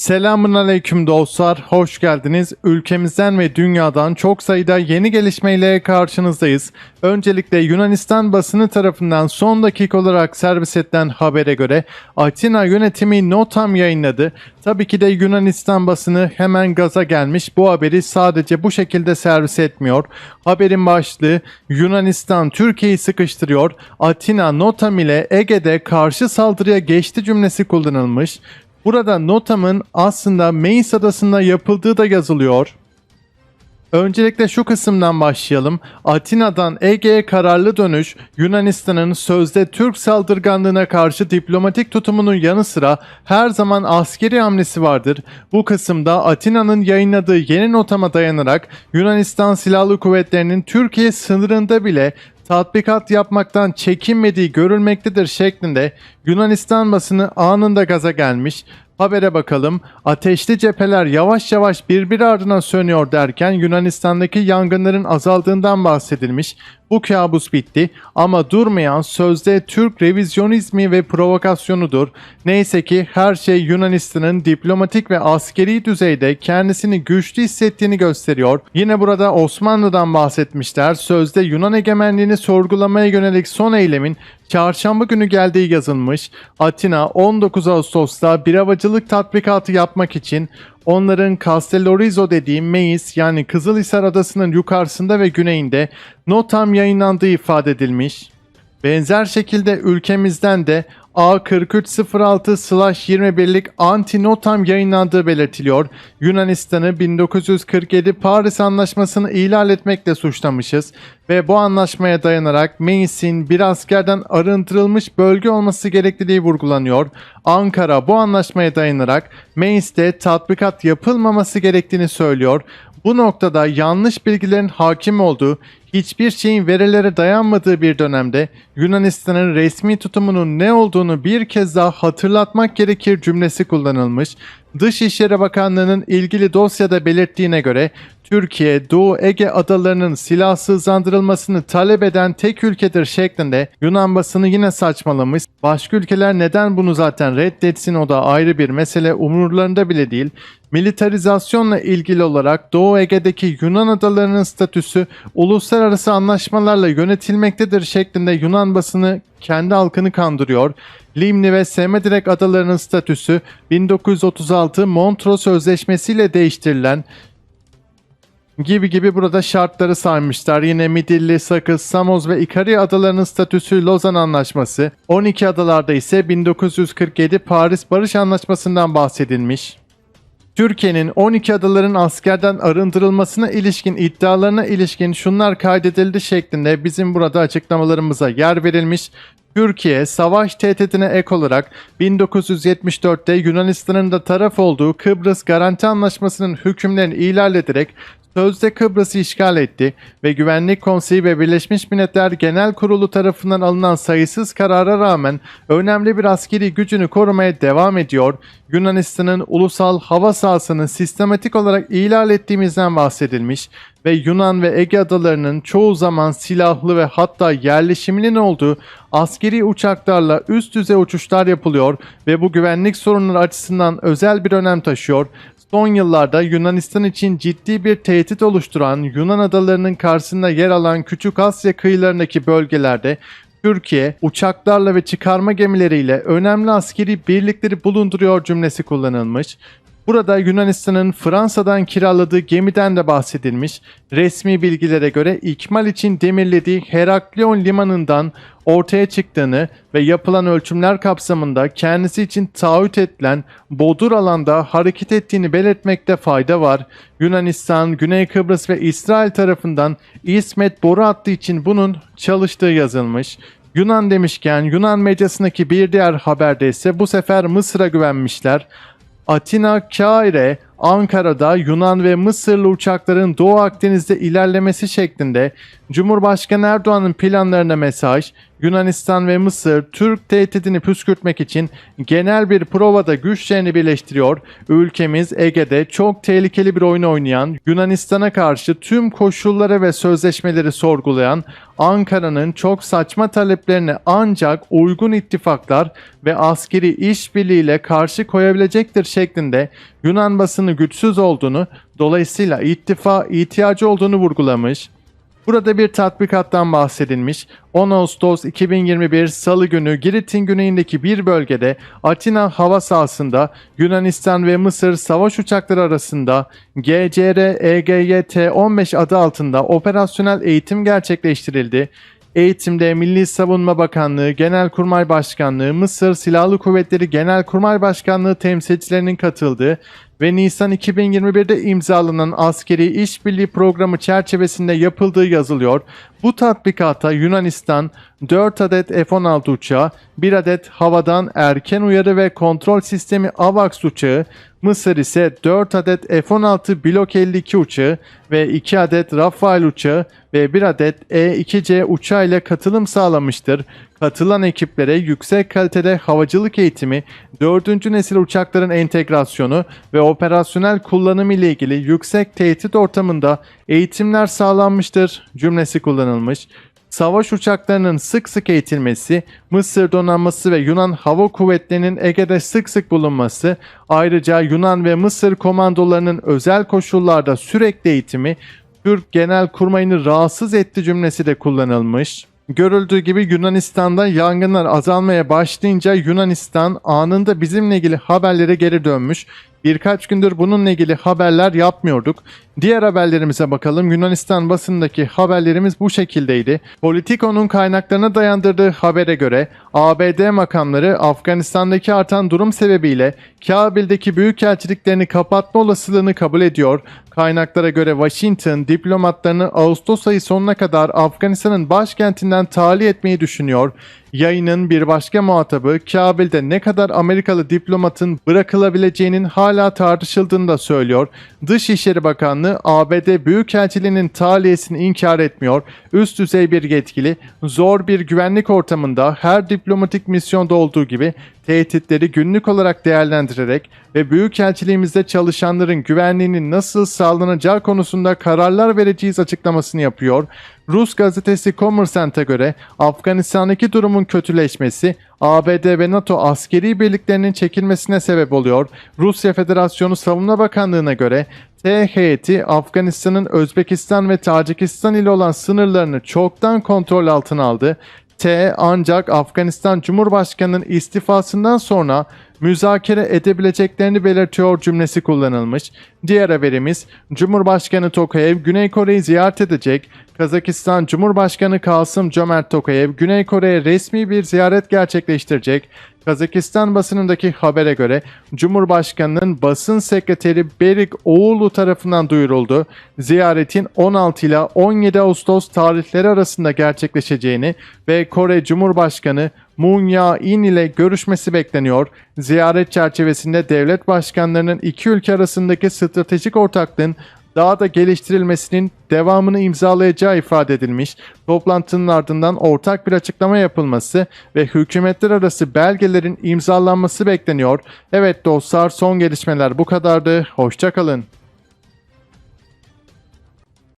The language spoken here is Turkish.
Selamun aleyküm dostlar, hoş geldiniz. Ülkemizden ve dünyadan çok sayıda yeni gelişmeyle karşınızdayız. Öncelikle Yunanistan basını tarafından son dakika olarak servis edilen habere göre Atina yönetimi notam yayınladı. Tabii ki de Yunanistan basını hemen gaza gelmiş. Bu haberi sadece bu şekilde servis etmiyor. Haberin başlığı Yunanistan Türkiye'yi sıkıştırıyor. Atina notam ile Ege'de karşı saldırıya geçti cümlesi kullanılmış. Burada notamın aslında Meis adasında yapıldığı da yazılıyor. Öncelikle şu kısımdan başlayalım. Atina'dan Ege'ye kararlı dönüş, Yunanistan'ın sözde Türk saldırganlığına karşı diplomatik tutumunun yanı sıra her zaman askeri hamlesi vardır. Bu kısımda Atina'nın yayınladığı yeni notama dayanarak Yunanistan Silahlı Kuvvetleri'nin Türkiye sınırında bile tatbikat yapmaktan çekinmediği görülmektedir şeklinde Yunanistan basını anında gaza gelmiş. Habere bakalım. Ateşli cepheler yavaş yavaş birbiri ardına sönüyor derken Yunanistan'daki yangınların azaldığından bahsedilmiş. Bu kabus bitti ama durmayan sözde Türk revizyonizmi ve provokasyonudur. Neyse ki her şey Yunanistan'ın diplomatik ve askeri düzeyde kendisini güçlü hissettiğini gösteriyor. Yine burada Osmanlı'dan bahsetmişler. Sözde Yunan egemenliğini sorgulamaya yönelik son eylemin çarşamba günü geldiği yazılmış. Atina 19 Ağustos'ta bir havacılık tatbikatı yapmak için onların Castellorizo dediği Meis yani Kızılhisar Adası'nın yukarısında ve güneyinde notam yayınlandığı ifade edilmiş. Benzer şekilde ülkemizden de A4306-21'lik anti-notam yayınlandığı belirtiliyor. Yunanistan'ı 1947 Paris Anlaşması'nı ihlal etmekle suçlamışız ve bu anlaşmaya dayanarak Meis'in bir askerden arındırılmış bölge olması gerekliliği vurgulanıyor. Ankara bu anlaşmaya dayanarak Meis'te tatbikat yapılmaması gerektiğini söylüyor. Bu noktada yanlış bilgilerin hakim olduğu, hiçbir şeyin verilere dayanmadığı bir dönemde Yunanistan'ın resmi tutumunun ne olduğunu bir kez daha hatırlatmak gerekir cümlesi kullanılmış. Dışişleri Bakanlığı'nın ilgili dosyada belirttiğine göre Türkiye, Doğu Ege adalarının silahsızlandırılmasını talep eden tek ülkedir şeklinde Yunan basını yine saçmalamış. Başka ülkeler neden bunu zaten reddetsin o da ayrı bir mesele umurlarında bile değil. Militarizasyonla ilgili olarak Doğu Ege'deki Yunan adalarının statüsü uluslararası anlaşmalarla yönetilmektedir şeklinde Yunan basını kendi halkını kandırıyor. Limni ve Semedirek adalarının statüsü 1936 Montreux Sözleşmesi ile değiştirilen gibi gibi burada şartları saymışlar. Yine Midilli, Sakız, Samos ve İkari adalarının statüsü Lozan Anlaşması. 12 adalarda ise 1947 Paris Barış Anlaşması'ndan bahsedilmiş. Türkiye'nin 12 adaların askerden arındırılmasına ilişkin iddialarına ilişkin şunlar kaydedildi şeklinde bizim burada açıklamalarımıza yer verilmiş. Türkiye savaş tehdidine ek olarak 1974'te Yunanistan'ın da taraf olduğu Kıbrıs Garanti Anlaşması'nın hükümlerini ihlal sözde Kıbrıs'ı işgal etti ve Güvenlik Konseyi ve Birleşmiş Milletler Genel Kurulu tarafından alınan sayısız karara rağmen önemli bir askeri gücünü korumaya devam ediyor. Yunanistan'ın ulusal hava sahasını sistematik olarak ihlal ettiğimizden bahsedilmiş ve Yunan ve Ege adalarının çoğu zaman silahlı ve hatta yerleşiminin olduğu askeri uçaklarla üst düzey uçuşlar yapılıyor ve bu güvenlik sorunları açısından özel bir önem taşıyor. Son yıllarda Yunanistan için ciddi bir tehdit oluşturan Yunan adalarının karşısında yer alan Küçük Asya kıyılarındaki bölgelerde Türkiye uçaklarla ve çıkarma gemileriyle önemli askeri birlikleri bulunduruyor cümlesi kullanılmış. Burada Yunanistan'ın Fransa'dan kiraladığı gemiden de bahsedilmiş. Resmi bilgilere göre ikmal için demirlediği Heraklion limanından ortaya çıktığını ve yapılan ölçümler kapsamında kendisi için taahhüt edilen Bodur alanda hareket ettiğini belirtmekte fayda var. Yunanistan, Güney Kıbrıs ve İsrail tarafından İsmet boru hattı için bunun çalıştığı yazılmış. Yunan demişken Yunan medyasındaki bir diğer haberde ise bu sefer Mısır'a güvenmişler. Atina, Kaire, Ankara'da Yunan ve Mısırlı uçakların Doğu Akdeniz'de ilerlemesi şeklinde Cumhurbaşkanı Erdoğan'ın planlarına mesaj, Yunanistan ve Mısır Türk tehdidini püskürtmek için genel bir provada güçlerini birleştiriyor. Ülkemiz Ege'de çok tehlikeli bir oyun oynayan, Yunanistan'a karşı tüm koşulları ve sözleşmeleri sorgulayan, Ankara'nın çok saçma taleplerini ancak uygun ittifaklar ve askeri işbirliğiyle karşı koyabilecektir şeklinde Yunan basını güçsüz olduğunu, dolayısıyla ittifa ihtiyacı olduğunu vurgulamış. Burada bir tatbikattan bahsedilmiş. 10 Ağustos 2021 Salı günü Girit'in güneyindeki bir bölgede Atina hava sahasında Yunanistan ve Mısır savaş uçakları arasında GCR EGY T-15 adı altında operasyonel eğitim gerçekleştirildi. Eğitimde Milli Savunma Bakanlığı, Genelkurmay Başkanlığı, Mısır Silahlı Kuvvetleri Genelkurmay Başkanlığı temsilcilerinin katıldığı ve Nisan 2021'de imzalanan askeri işbirliği programı çerçevesinde yapıldığı yazılıyor. Bu tatbikata Yunanistan 4 adet F-16 uçağı, 1 adet havadan erken uyarı ve kontrol sistemi AVAX uçağı, Mısır ise 4 adet F-16 Blok 52 uçağı ve 2 adet Rafale uçağı ve 1 adet E-2C uçağı ile katılım sağlamıştır. Katılan ekiplere yüksek kalitede havacılık eğitimi, 4. nesil uçakların entegrasyonu ve operasyonel kullanımı ile ilgili yüksek tehdit ortamında eğitimler sağlanmıştır cümlesi kullanılmış. Savaş uçaklarının sık sık eğitilmesi, Mısır donanması ve Yunan hava kuvvetlerinin Ege'de sık sık bulunması, ayrıca Yunan ve Mısır komandolarının özel koşullarda sürekli eğitimi, Türk Genel Kurmayını rahatsız etti cümlesi de kullanılmış. Görüldüğü gibi Yunanistan'da yangınlar azalmaya başlayınca Yunanistan anında bizimle ilgili haberlere geri dönmüş. Birkaç gündür bununla ilgili haberler yapmıyorduk. Diğer haberlerimize bakalım. Yunanistan basındaki haberlerimiz bu şekildeydi. Politico'nun kaynaklarına dayandırdığı habere göre ABD makamları Afganistan'daki artan durum sebebiyle Kabil'deki büyükelçiliklerini kapatma olasılığını kabul ediyor. Kaynaklara göre Washington diplomatlarını Ağustos ayı sonuna kadar Afganistan'ın başkentinden tahliye etmeyi düşünüyor. Yayının bir başka muhatabı Kabil'de ne kadar Amerikalı diplomatın bırakılabileceğinin hala tartışıldığını da söylüyor. Dışişleri Bakanlığı ABD Büyükelçiliğinin tahliyesini inkar etmiyor. Üst düzey bir yetkili zor bir güvenlik ortamında her diplomatik misyonda olduğu gibi tehditleri günlük olarak değerlendirerek ve Büyükelçiliğimizde çalışanların güvenliğinin nasıl sağlanacağı konusunda kararlar vereceğiz açıklamasını yapıyor. Rus gazetesi Kommersant'a göre Afganistan'daki durumun kötüleşmesi ABD ve NATO askeri birliklerinin çekilmesine sebep oluyor. Rusya Federasyonu Savunma Bakanlığı'na göre T heyeti Afganistan'ın Özbekistan ve Tacikistan ile olan sınırlarını çoktan kontrol altına aldı. T ancak Afganistan Cumhurbaşkanı'nın istifasından sonra müzakere edebileceklerini belirtiyor cümlesi kullanılmış. Diğer haberimiz Cumhurbaşkanı Tokayev Güney Kore'yi ziyaret edecek. Kazakistan Cumhurbaşkanı Kasım Cömert Tokayev Güney Kore'ye resmi bir ziyaret gerçekleştirecek. Kazakistan basınındaki habere göre Cumhurbaşkanı'nın basın sekreteri Berik Oğulu tarafından duyuruldu. Ziyaretin 16 ile 17 Ağustos tarihleri arasında gerçekleşeceğini ve Kore Cumhurbaşkanı Moon Jae-in ile görüşmesi bekleniyor. Ziyaret çerçevesinde devlet başkanlarının iki ülke arasındaki stratejik ortaklığın daha da geliştirilmesinin devamını imzalayacağı ifade edilmiş. Toplantının ardından ortak bir açıklama yapılması ve hükümetler arası belgelerin imzalanması bekleniyor. Evet dostlar son gelişmeler bu kadardı. Hoşçakalın.